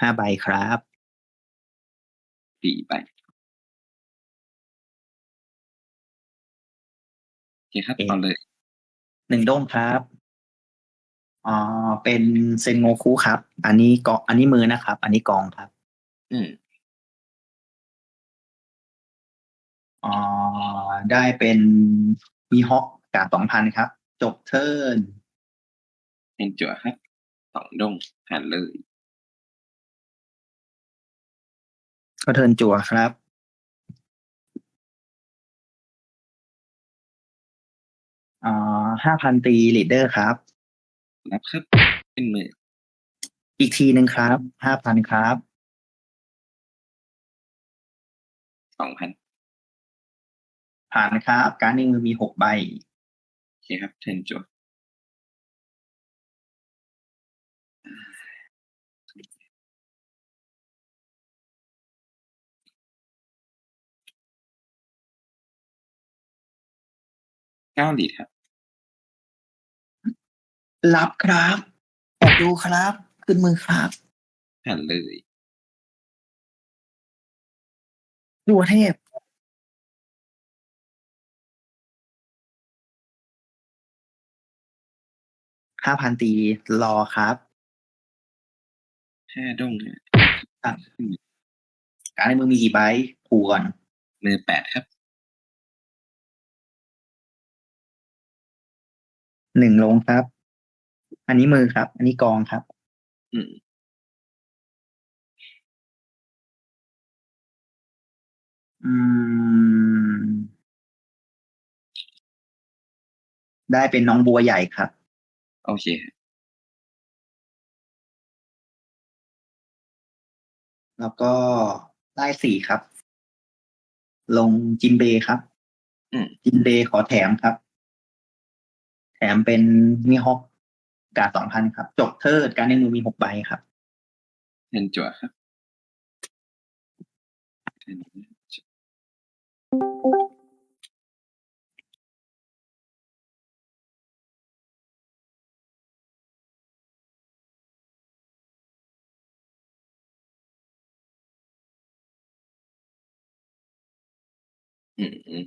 ห้าใบครับสี่ใบโอเคครับเอ๊ะเอาเลยหนึ่งด้งครับอ่าเป็นเซนโงคุครับ อันนี้กองอันนี้มือนะครับ อันนี้กองครับ อืมอ่าได้เป็นมีฮอกกาสองพันครับ จบเทิร์นเป็นจั่วครับสองดงหันเลยก็เทิร์นจั่วครับ อ่าห้าพันตีลีดเดอร์ครับ รับครับ เป็นหมื่นอีกทีหนึ่งครับห้าพันครับสองพันผ่านครับ การดในมือมีหกใบโอ เคครับเทนจั่วเก้าหลีดครับ รับครับแอบดูครับ ขึ้นมือครับหันเลยดัวเทพ ห้าพันตีรอครับห้าดงฮะการดในมือมีกี่ใบผูก่อน มือแปดครับ หนึ่งลงครับ อันนี้มือครับ อันนี้กองครับ อืมอืม ได้เป็นน้องบัวใหญ่ครับ โอเคฮะแล้วก็ได้สี่ครับ ลงจินเบย์ครับ อืม จินเบย์ขอแถมครับ แถมเป็นมีฮอกกาสองพันครับ จบเทิร์ดการดในมือมีหกใบครับเทนจั่วครับ เทนจั่ว อืม อืม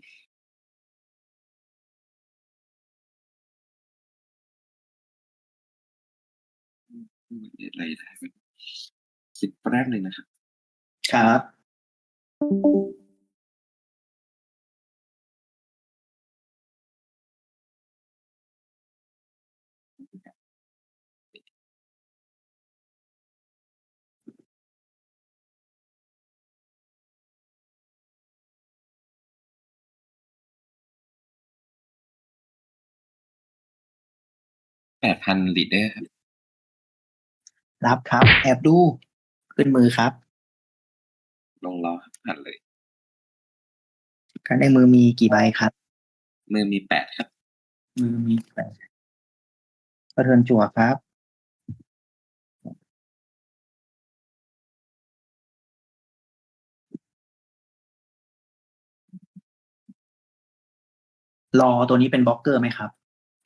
อืม อะไรได้ คิดแป๊บหนึ่งนะครับ ครับ พันลีดเดอร์ครับ รับครับ แอบดู ขึ้นมือครับ ลงรอครับหันเลยการดในมือมีกี่ใบครับ มือมีแปดครับ มือมีแปดก็เทิร์นจั่วครับรอตัวนี้เป็นบล็อกเกอร์ไหมครับ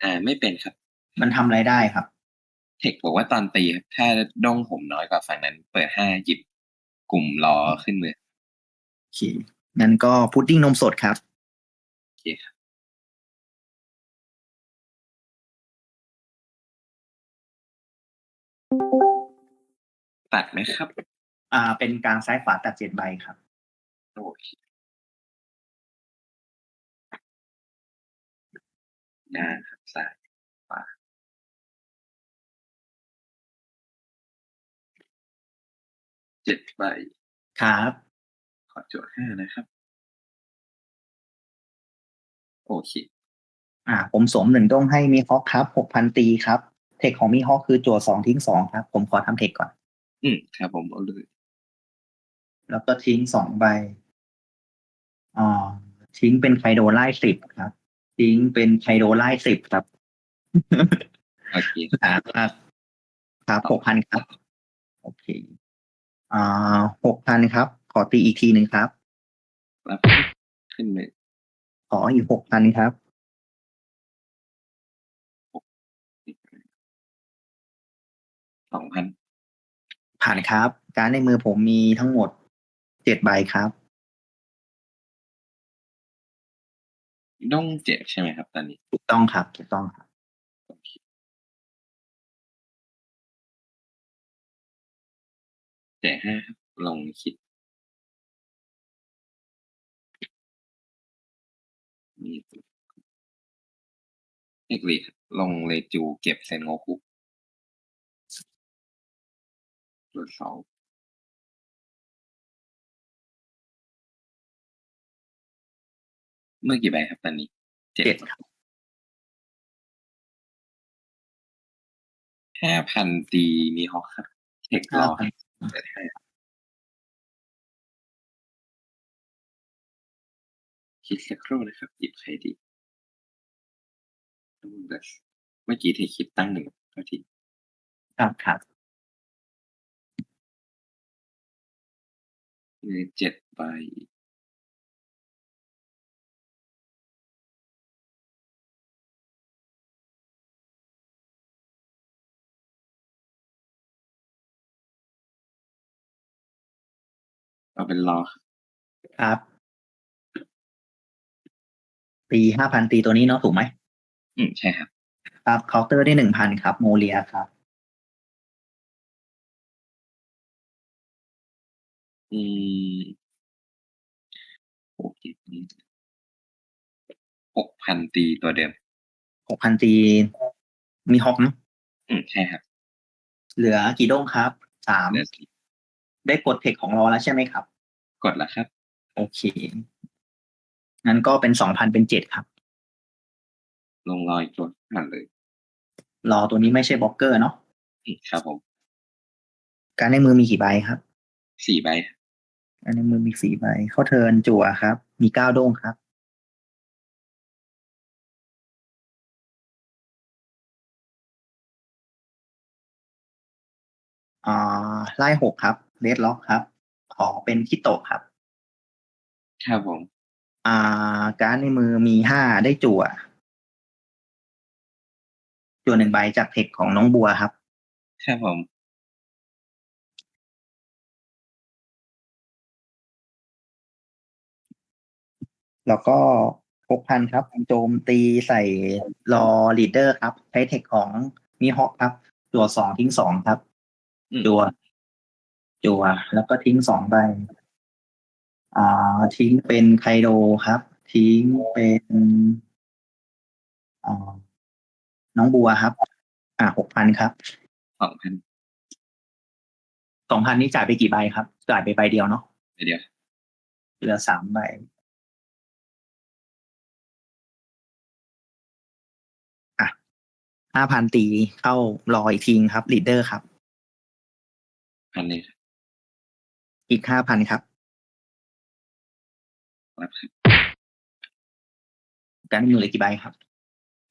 อ่า ไม่เป็นครับ มันทำอะไรได้ครับ เทคบอกว่าตอนตีครับถ้าดงผมน้อยกว่าฝั่งนั้น เปิดห้าหยิบกลุ่มรอขึ้นมือโอเคงั้นก็พุดดิ้งนมสดครับโอเคครับตัดไหมครับ อ่า เป็นกลางซ้ายขวาตัดเจ็ดใบครับโอเคได้ครับ เจ็ดใบ ครับ ขอโจทย์ห้านะครับ โอเค อ่า ผมสวมหนึ่งต้องให้มีฮอกครับหกพันตีครับ เทคของมีฮอกคือจั่วสองทิ้งสองครับ ผมขอทำเทคก่อน อืมครับผมเอาเลย แล้วก็ทิ้งสองใบอ่าทิ้งเป็นไคโดไล่สิบครับ ทิ้งเป็นไคโดไล่สิบครับโอเคครับครับหกพันครับ โอเค อ่าหกพันครับ ขอตีอีกทีหนึ่งครับ รับขึ้นไปขออีกหกพันครับ สองพันผ่านครับ การในมือผมมีทั้งหมดเจ็ดใบครับ ต้องเจ็ดใช่ไหมครับ ตอนนี้ ถูกต้องครับ ถูกต้องครับ แจกห้าครับลงคิด นี่เอกลีครับลงเลจูเก็บเซนโงคุตรวจสอบเมื่อกี่ใบครับตอนนี้เจ็ดครับห้าพันตีมีฮอกครับเทครอห้าพัน เปิดให้คิดสักครู่นะครับหยิบใครดีเมื่อกี้เทคิดตั้งหนึ่งเท่าทีครับครับมีเจ็ดใบ เอาเป็นรอครับครับ ตีห้าพันตีตัวนี้เนาะถูกไหม อืมใช่ครับ ครับเคาน์เตอร์ได้หนึ่งพันครับ โมเลียครับ อืมโอเคหกพันตีตัวเดิมหกพันตี มีฮอกเนอะอืมใช่ครับ เหลือกี่ด้งครับสามเหลือสี่ได้กดเทคของเราแล้วใช่ไหมครับ กดแล้วครับ โอเคงั้นก็เป็นสองพันเป็นเจ็ดครับ ลงรอยตัวผ่านเลย รอตัวนี้ไม่ใช่บล็อกเกอร์เนาะอืมครับผม การในมือมีกี่ใบครับ สี่ใบครับการในมือมีสี่ใบ เข้าเทิร์นจั่วครับ มีเก้าด้งครับ อ่าไล่หกครับเลดล็อกครับ ขอเป็นคิโตะครับ ครับผม อ่า การดในมือมีห้าได้จั่ว จั่วหนึ่งใบจากเทคของน้องบัวครับ ครับผม แล้วก็หกพันครับโจมตีใส่รอลีดเดอร์ครับ ใช้เทคของมีฮอกครับ จั่วสองทิ้งสองครับ อืม จั่ว จั่วแล้วก็ทิ้งสองใบอ่าทิ้งเป็นไคโดครับ ทิ้งเป็นอ่าน้องบัวครับ อ่าหกพันครับสองพันสองพันนี้จ่ายไปกี่ใบครับ จ่ายไปใบเดียวเนาะเดียวเหลือสามใบอะห้าพันตีเข้ารออีกทีครับลีดเดอร์ครับพันเลยครับ อีกห้าพันครับรับครับการมือเหลือกี่ใบครับ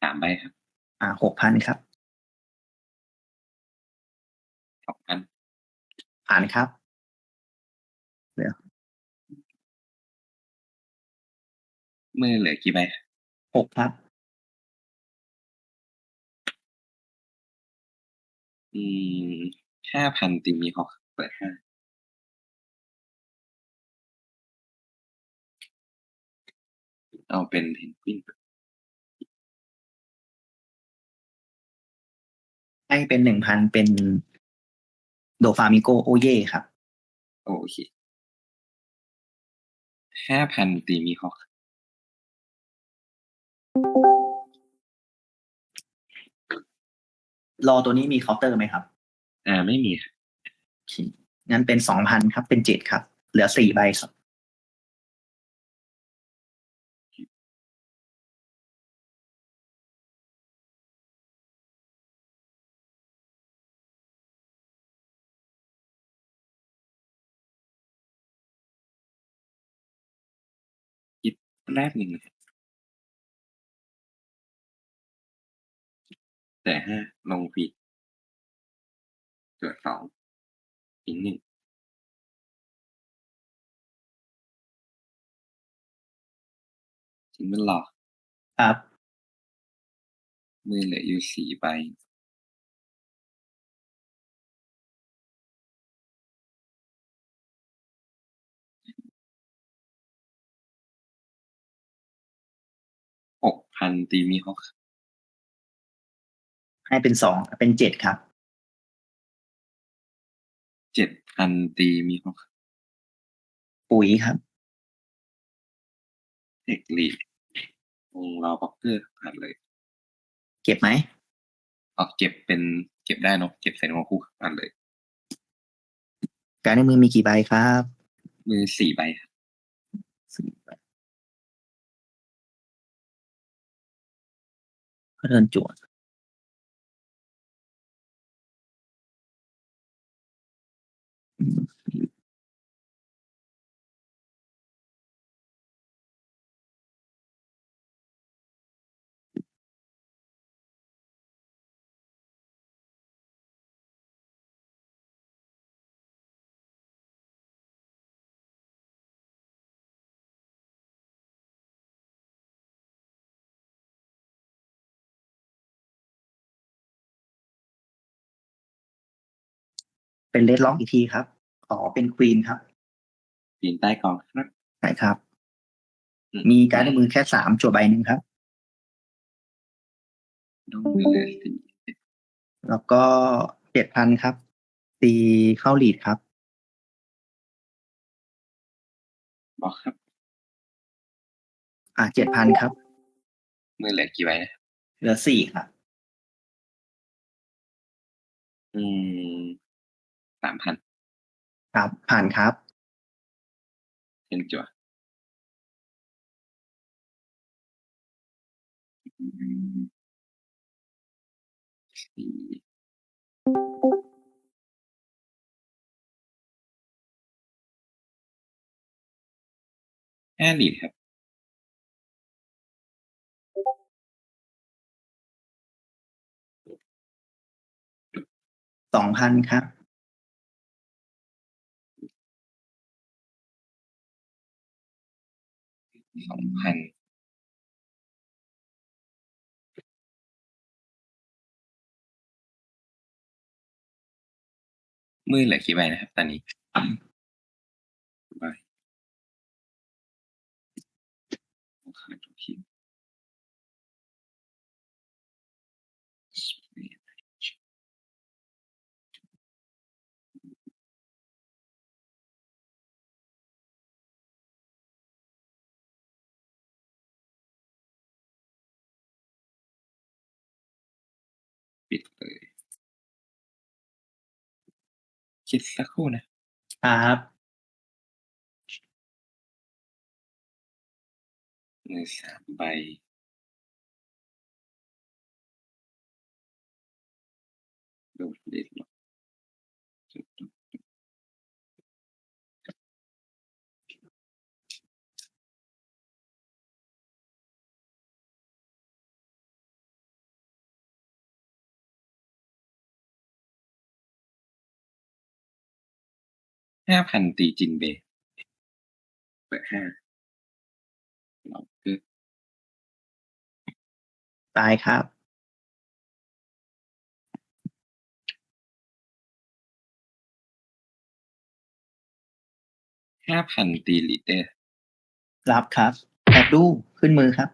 สามใบครับ อ่าหกพันครับสองพันผ่านครับมือเหลือกี่ใบครับหกครับ อืมห้าพันตีมีหกเปิดห้า เอาเป็นเพนกวินให้เป็นหนึ่งพันเป็นโดฟามิโกโอเย่ครับ โอเคห้าพันตีมีหกรอตัวนี้มีเคาน์เตอร์ไหมครับ อ่าไม่มีครับโอเคงั้นเป็นสองพันครับ เป็นเจ็ดครับ เหลือสี่ใบครับ แรกหนึ่งนะครับแต่ห้าลงผิดเกิดสองอีกหนึ่งถึงมันหลอกครับ มือเหลืออยู่สี่ใบ พันตีมีฮอกให้เป็นสองเป็นเจ็ดครับเจ็ดพันตีมีฮอกปุ๋ยครับเทคลีดวงรอบ็อกเกอร์ผ่านเลย เก็บไหมเอาเก็บเป็นเก็บได้เนอะเก็บใส่ในหัวคู่ผ่านเลย การในมือมีกี่ใบครับ มือสี่ใบครับสี่ใบ ก็เดิน เป็นเลดล็อกอีกทีครับขอเป็นควีนครับปีนใต้กองครับ ใช่ครับอืมีการดในมือแค่สามจั่วใบหนึ่งครับดงมือเลยสี่แล้วก็เจ็ดพันครับ ตีเข้าลีดครับ บอกครับ อ่าเจ็ดพันครับ มือเหลือกี่ใบนะเหลือสี่ครับ อืม สามพันครับ ผ่านครับเป็นจั่วอืมสี่ห้าลีดครับสองพันครับ สองพันมือเหลือกี่ใบนะครับ ตอนนี้ใบโอเคโอ ปิดเลย คิดสักครู่นะครับมือสามใบโดดเด่ หรอกห้าพันตีจินเบย์เปิดห้าเราเกิดตายครับ ห้าพันตีลีดเดอร์รับครับแอบดูขึ้นมือครับ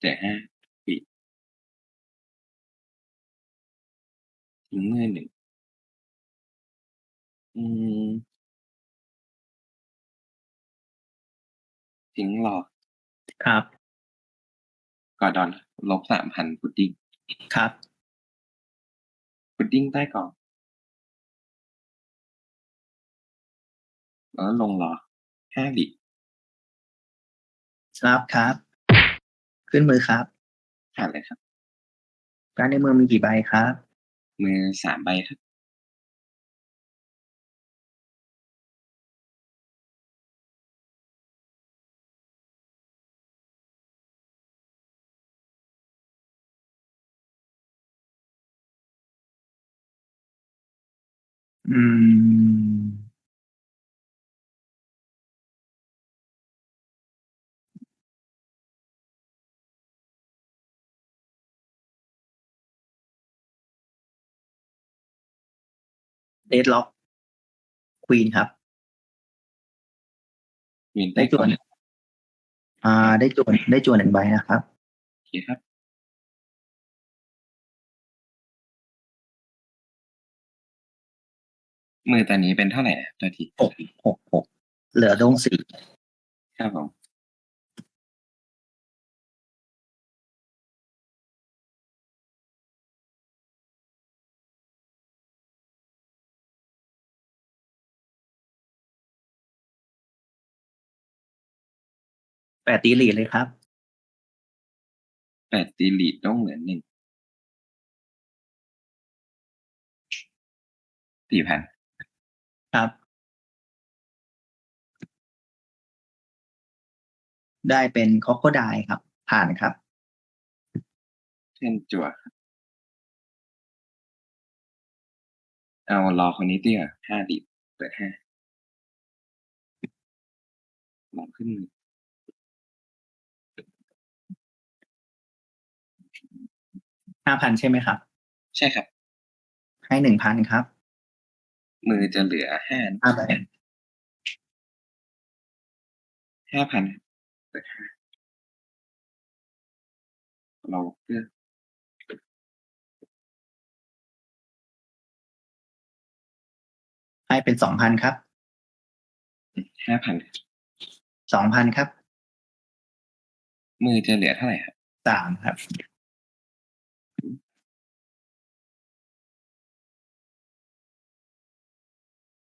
เจอห้า ปีทิ้งมือหนึ่งอืมทิ้งรอ ครับกอดอนลบสามพันพุดดิ้ง ครับ พุดดิ้งใต้กล่องแล้วลงรอห้าลีดรับครับ ขึ้นมือครับผ่านเลยครับ การดในมือมีกี่ใบครับ มือสามใบครับอืม เดดล็อกควีนครับวินได้จวนอ่า ได้จวนได้จวนหนึ่งใบนะครับโอเคครับมือตอนนี้เป็นเท่าไหร่นะตัวทีหกหกหกเหลือดงสี่ครับผม แปดตีหลีดเลยครับ แปดตีลีดต้องเหลือหนึ่งสี่พันครับ ได้เป็นคอโคไดครับ ผ่านครับ เช่นจั่วครับเอารอคนนี้เตี้ยห้าดีดเปิดห้าลองขึ้นมือ ห้าพันใช่ไหมครับ ใช่ครับ ให้หนึ่งพันครับ มือจะเหลือห้าห้าใบห้าพันเปิดห้าเราเพื่อให้เป็นสองพันครับ ห้าพัน สองพันครับ มือจะเหลือเท่าไหร่ครับ สามครับ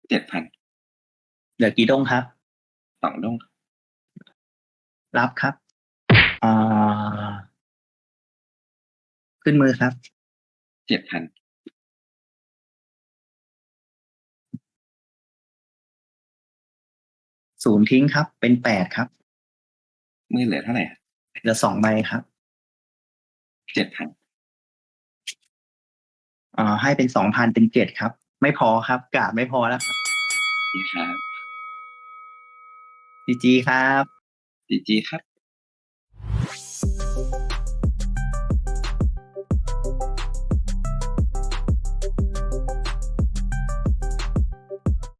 เจ็ดพันเหลือกี่ดงครับสองด้งรับครับอ่าขึ้นมือครับเจ็ดพันศูนย์ทิ้งครับ เป็นแปดครับ มือเหลือเท่าไหร่ครับเหลือสองใบครับเจ็ดพันอ่าให้เป็นสองพันเป็นเจ็ดครับ ไม่พอครับกาดไม่พอแล้วครับดีครับจีจีครับดีจีครับ